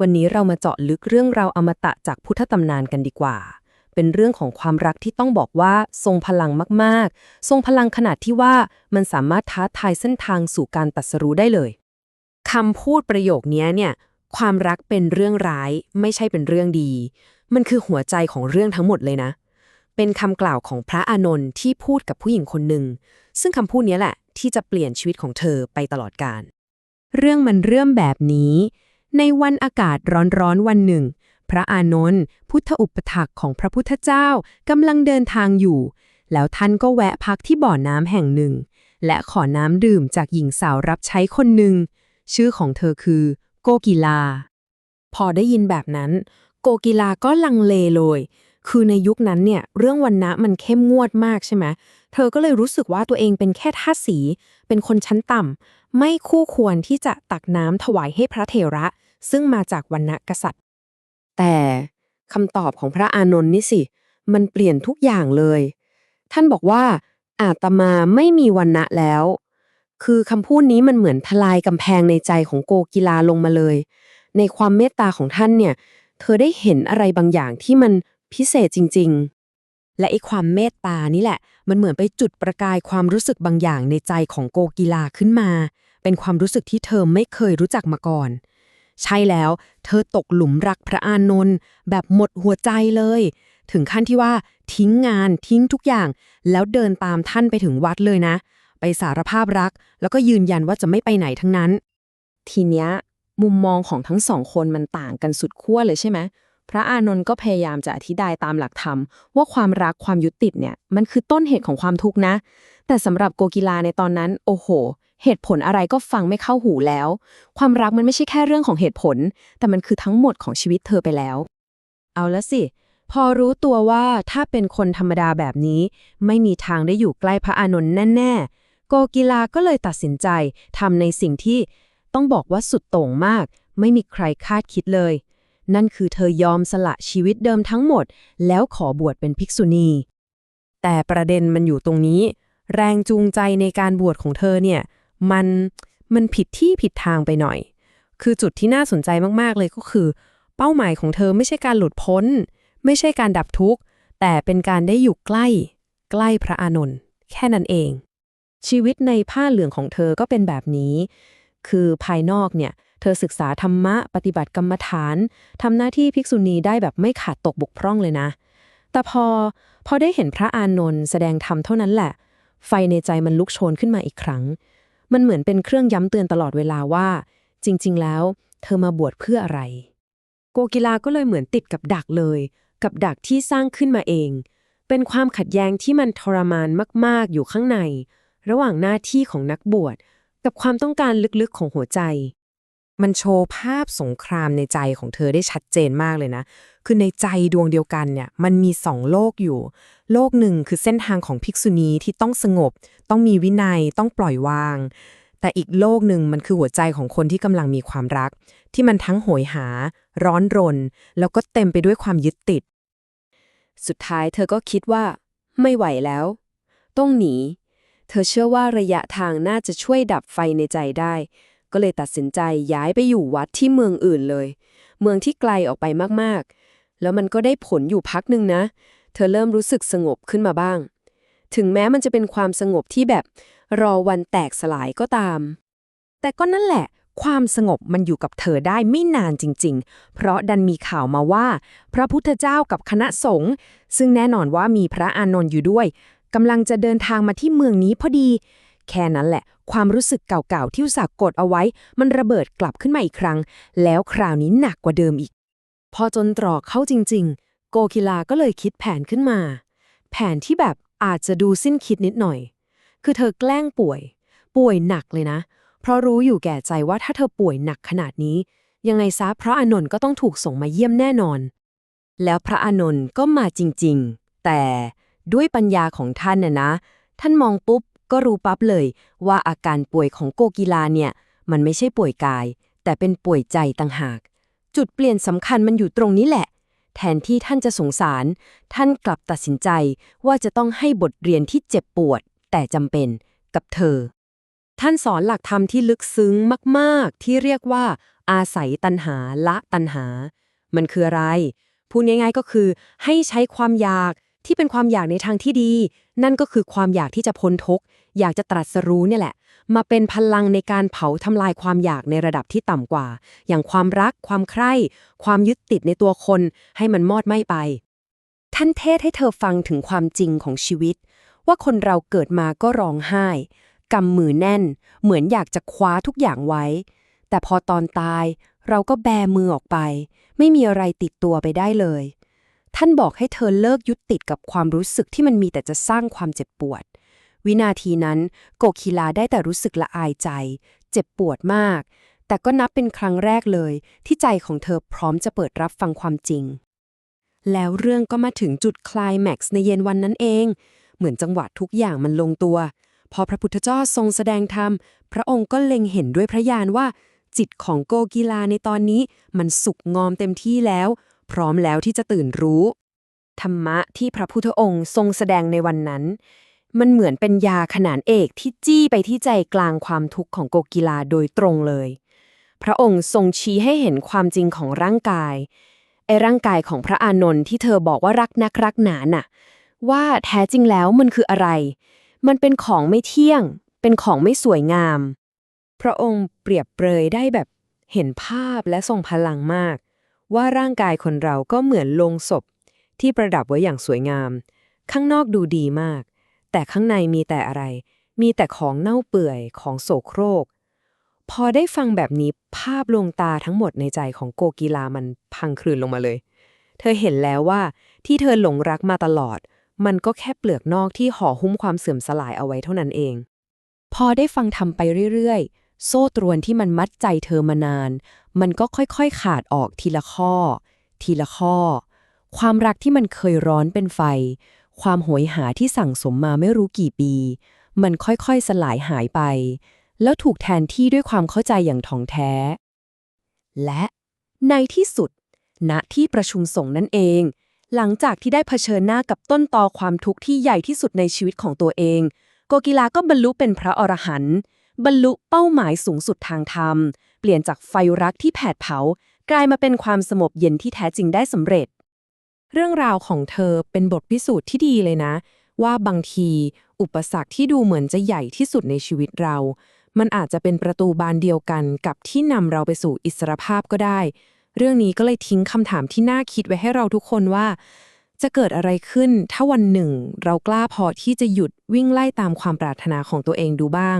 วันนี้เรามาเจาะลึกเรื่องราวอมตะจากพุทธตำนานกันดีกว่า เป็นเรื่องของความรักที่ต้องบอกว่าทรงพลังมากๆ ทรงพลังขนาดที่ว่ามันสามารถท้าทายเส้นทางสู่การตัดสรู้ได้เลยคำพูดประโยคนี้เนี่ย ความรักเป็นเรื่องร้าย ไม่ใช่เป็นเรื่องดี มันคือหัวใจของเรื่องทั้งหมดเลยนะ เป็นคำกล่าวของพระอานนท์ที่พูดกับผู้หญิงคนหนึ่ง ซึ่งคำพูดนี้แหละที่จะเปลี่ยนชีวิตของเธอไปตลอดกาลเรื่องมันเริ่มแบบนี้ ในวันอากาศร้อนๆวันหนึ่ง พระอานนท์พุทธอุปถักของพระพุทธเจ้ากำลังเดินทางอยู่ แล้วท่านก็แวะพักที่บ่อน้ำแห่งหนึ่ง และขอน้ำดื่มจากหญิงสาวรับใช้คนหนึ่ง ชื่อของเธอคือ โกกีลา พอได้ยินแบบนั้น โกกีลาก็ลังเลเลย คือในยุคนั้นเนี่ยเรื่องวันนะมันเข้มงวดมากใช่ไหมเธอก็เลยรู้สึกว่าตัวเองเป็นแค่ทาสสี เป็นคนชั้นต่ำไม่คู่ควรที่จะตักน้ำถวายให้พระเถระ ซึ่งมาจากวันนะกษัตริย์ แต่คำตอบของพระอานนท์นี่สิ มันเปลี่ยนทุกอย่างเลย ท่านบอกว่า อาตมาไม่มีวันนะแล้ว คือคำพูดนี้มันเหมือนทลายกำแพงในใจของโกกีลาลงมาเลย ในความเมตตาของท่านเนี่ย เธอได้เห็นอะไรบางอย่างที่มันพิเศษจริง ๆและไอ้ความเมตตานี่แหละ มันเหมือนไปจุดประกายความรู้สึกบางอย่างในใจของโกกีลาขึ้นมา เป็นความรู้สึกที่เธอไม่เคยรู้จักมาก่อน ใช่แล้ว เธอตกหลุมรักพระอานนท์แบบหมดหัวใจเลย ถึงขั้นที่ว่าทิ้งงานทิ้งทุกอย่าง แล้วเดินตามท่านไปถึงวัดเลยนะ ไปสารภาพรัก แล้วก็ยืนยันว่าจะไม่ไปไหนทั้งนั้น ทีเนี้ยมุมมองของทั้งสองคนมันต่างกันสุดขั้วเลยใช่ไหมพระอานนท์ก็พยายามจะอธิบายตามหลักธรรม ว่าความรักความยึดติเนี่ยมันคือต้นเหตุของความทุกข์นะ แต่สำหรับโกกีลาในตอนนั้น โอ้โห เหตุผลอะไรก็ฟังไม่เข้าหูแล้ว ความรักมันไม่ใช่แค่เรื่องของเหตุผล แต่มันคือทั้งหมดของชีวิตเธอไปแล้ว เอาละสิ พอรู้ตัวว่าถ้าเป็นคนธรรมดาแบบนี้ ไม่มีทางได้อยู่ใกล้พระอานนท์แน่ๆ โกกีลาก็เลยตัดสินใจทำในสิ่งที่ต้องบอกว่าสุดโต่งมาก ไม่มีใครคาดคิดเลย นั่นคือเธอยอมสละชีวิตเดิมทั้งหมด แล้วขอบวชเป็นภิกษุณี แต่ประเด็นมันอยู่ตรงนี้ แรงจูงใจในการบวชของเธอเนี่ย มันมันผิดที่ผิดทางไปหน่อย คือจุดที่น่าสนใจมากๆเลยก็คือ เป้าหมายของเธอไม่ใช่การหลุดพ้น ไม่ใช่การดับทุกข์ แต่เป็นการได้อยู่ใกล้ ใกล้พระอานนท์แค่นั้นเอง ชีวิตในผ้าเหลืองของเธอก็เป็นแบบนี้ คือภายนอกเนี่ย เธอศึกษาธรรมะ ปฏิบัติกรรมฐานทำหน้าที่ภิกษุณีได้แบบไม่ขาดตกบกพร่องเลยนะ แต่พอพอได้เห็นพระอานนท์แสดงธรรมเท่านั้นแหละ ไฟในใจมันลุกโชนขึ้นมาอีกครั้ง มันเหมือนเป็นเครื่องย้ำเตือนตลอดเวลาว่า จริง ๆ แล้ว เธอมาบวชเพื่ออะไร โกกีลาก็เลยเหมือนติดกับดักเลย กับดักที่สร้างขึ้นมาเอง เป็นความขัดแย้งที่มันทรมานมาก ๆ อยู่ข้างใน ระหว่างหน้าที่ของนักบวช กับความต้องการลึกๆของหัวใจ มันโชว์ภาพสงครามในใจของเธอได้ชัดเจนมากเลยนะ คือในใจดวงเดียวกันเนี่ย มันมีสองโลกอยู่ โลกหนึ่งคือเส้นทางของภิกษุณีที่ต้องสงบ ต้องมีวินัย ต้องปล่อยวาง แต่อีกโลกหนึ่งมันคือหัวใจของคนที่กำลังมีความรัก ที่มันทั้งโหยหา ร้อนรน แล้วก็เต็มไปด้วยความยึดติด สุดท้ายเธอก็คิดว่า ไม่ไหวแล้ว ต้องหนี เธอเชื่อว่าระยะทางน่าจะช่วยดับไฟในใจได้ ก็เลยตัดสินใจย้ายไปอยู่วัดที่เมืองอื่นเลย เมืองที่ไกลออกไปมากๆ แล้วมันก็ได้ผลอยู่พักหนึ่งนะ เธอเริ่มรู้สึกสงบขึ้นมาบ้าง ถึงแม้มันจะเป็นความสงบที่แบบรอวันแตกสลายก็ตาม แต่ก็นั่นแหละ ความสงบมันอยู่กับเธอได้ไม่นานจริง ๆ เพราะดันมีข่าวมาว่า พระพุทธเจ้ากับคณะสงฆ์ซึ่งแน่นอนว่ามีพระอานนท์อยู่ด้วยกำลังจะเดินทางมาที่เมืองนี้พอดี แค่นั้นแหละ ความรู้สึกเก่าๆ ที่อุตส่าห์กดเอาไว้ มันระเบิดกลับขึ้นมาอีกครั้ง แล้วคราวนี้หนักกว่าเดิมอีก พอจนตรอกเข้าจริง ๆ โกคิลาก็เลยคิดแผนขึ้นมา แผนที่แบบอาจจะดูสิ้นคิดนิดหน่อย คือเธอแกล้งป่วย ป่วยหนักเลยนะ เพราะรู้อยู่แก่ใจว่าถ้าเธอป่วยหนักขนาดนี้ ยังไงซะพระอานนท์ก็ต้องถูกส่งมาเยี่ยมแน่นอน แล้วพระอานนท์ก็มาจริง ๆ แต่ด้วยปัญญาของท่านน่ะนะ ท่านมองปุ๊บ ก็รู้ปั๊บเลยว่าอาการป่วยของโกกีลาเนี่ย มันไม่ใช่ป่วยกาย แต่เป็นป่วยใจต่างหาก จุดเปลี่ยนสำคัญมันอยู่ตรงนี้แหละ แทนที่ท่านจะสงสาร ท่านกลับตัดสินใจว่าจะต้องให้บทเรียนที่เจ็บปวด แต่จำเป็นกับเธอ ท่านสอนหลักธรรมที่ลึกซึ้งมากๆ ที่เรียกว่า อาศัยตัณหาละตัณหา มันคืออะไรพูดง่ายๆก็คือให้ใช้ความอยาก ที่เป็นความอยากในทางที่ดี นั่นก็คือความอยากที่จะพ้นทุกข์อยากจะตรัสรู้เนี่ยแหละ มาเป็นพลังในการเผาทำลายความอยากในระดับที่ต่ำกว่า อย่างความรัก ความใคร่ ความยึดติดในตัวคน ให้มันมอดไหม้ไป ท่านเทศให้เธอฟังถึงความจริงของชีวิต ว่าคนเราเกิดมาก็ร้องไห้กำมือแน่น เหมือนอยากจะคว้าทุกอย่างไว้ แต่พอตอนตายเราก็แบมือออกไป ไม่มีอะไรติดตัวไปได้เลย ท่านบอกให้เธอเลิกยึดติดกับความรู้สึกที่มันมีแต่จะสร้างความเจ็บปวด วินาทีนั้น โกคิลาได้แต่รู้สึกละอายใจ เจ็บปวดมาก แต่ก็นับเป็นครั้งแรกเลย ที่ใจของเธอพร้อมจะเปิดรับฟังความจริง แล้วเรื่องก็มาถึงจุดคลายแม็กซ์ในเย็นวันนั้นเอง เหมือนจังหวะทุกอย่างมันลงตัว พอพระพุทธเจ้าทรงแสดงธรรม พระองค์ก็เล็งเห็นด้วยพระญาณว่าจิตของโกกีลาในตอนนี้มันสุกงอมเต็มที่แล้ว พร้อมแล้วที่จะตื่นรู้ ธรรมะที่พระพุทธองค์ทรงแสดงในวันนั้น มันเหมือนเป็นยาขนานเอกที่จี้ไปที่ใจกลางความทุกข์ของโกกีลาโดยตรงเลย พระองค์ทรงชี้ให้เห็นความจริงของร่างกายไอ้ร่างกายของพระอานนท์ที่เธอบอกว่ารักนักรักหนาน่ะ ว่าแท้จริงแล้วมันคืออะไร มันเป็นของไม่เที่ยง เป็นของไม่สวยงาม พระองค์เปรียบเปรยได้แบบเห็นภาพและทรงพลังมาก ว่าร่างกายคนเราก็เหมือนโลงศพ ที่ประดับไว้อย่างสวยงาม ข้างนอกดูดีมาก แต่ข้างในมีแต่อะไร มีแต่ของเน่าเปื่อยของโสโครก พอได้ฟังแบบนี้ภาพลวงตาทั้งหมดในใจของโกกีลามันพังคลืนลงมาเลย เธอเห็นแล้วว่าที่เธอหลงรักมาตลอด มันก็แค่เปลือกนอกที่ห่อหุ้มความเสื่อมสลายเอาไว้เท่านั้นเอง พอได้ฟังทำไปเรื่อยๆ โซ่ตรวนที่มันมัดใจเธอมานาน มันก็ค่อยๆขาดออกทีละข้อ ทีละข้อ ความรักที่มันเคยร้อนเป็นไฟ ความโหยหาที่สั่งสมมาไม่รู้กี่ปี มันค่อยๆสลายหายไป แล้วถูกแทนที่ด้วยความเข้าใจอย่างถ่องแท้ และในที่สุด ณที่ประชุมส่งนั่นเอง หลังจากที่ได้เผชิญหน้ากับต้นตอความทุกข์ที่ใหญ่ที่สุดในชีวิตของตัวเอง โกกีลาก็บรรลุเป็นพระอรหันต์บรรลุเป้าหมายสูงสุดทางธรรม ปลี่ยนจากไฟรักที่แผดเผา กลายมาเป็นความสงบเย็นที่แท้จริงได้สำเร็จ เรื่องราวของเธอเป็นบทพิสูจน์ที่ดีเลยนะ ว่าบางที อุปสรรคที่ดูเหมือนจะใหญ่ที่สุดในชีวิตเรา มันอาจจะเป็นประตูบานเดียวกันกับที่นำเราไปสู่อิสรภาพก็ได้ เรื่องนี้ก็เลยทิ้งคำถามที่น่าคิดไว้ให้เราทุกคนว่า จะเกิดอะไรขึ้น ถ้าวันหนึ่ง เรากล้าพอที่จะหยุดวิ่งไล่ตามความปรารถนาของตัวเองดูบ้าง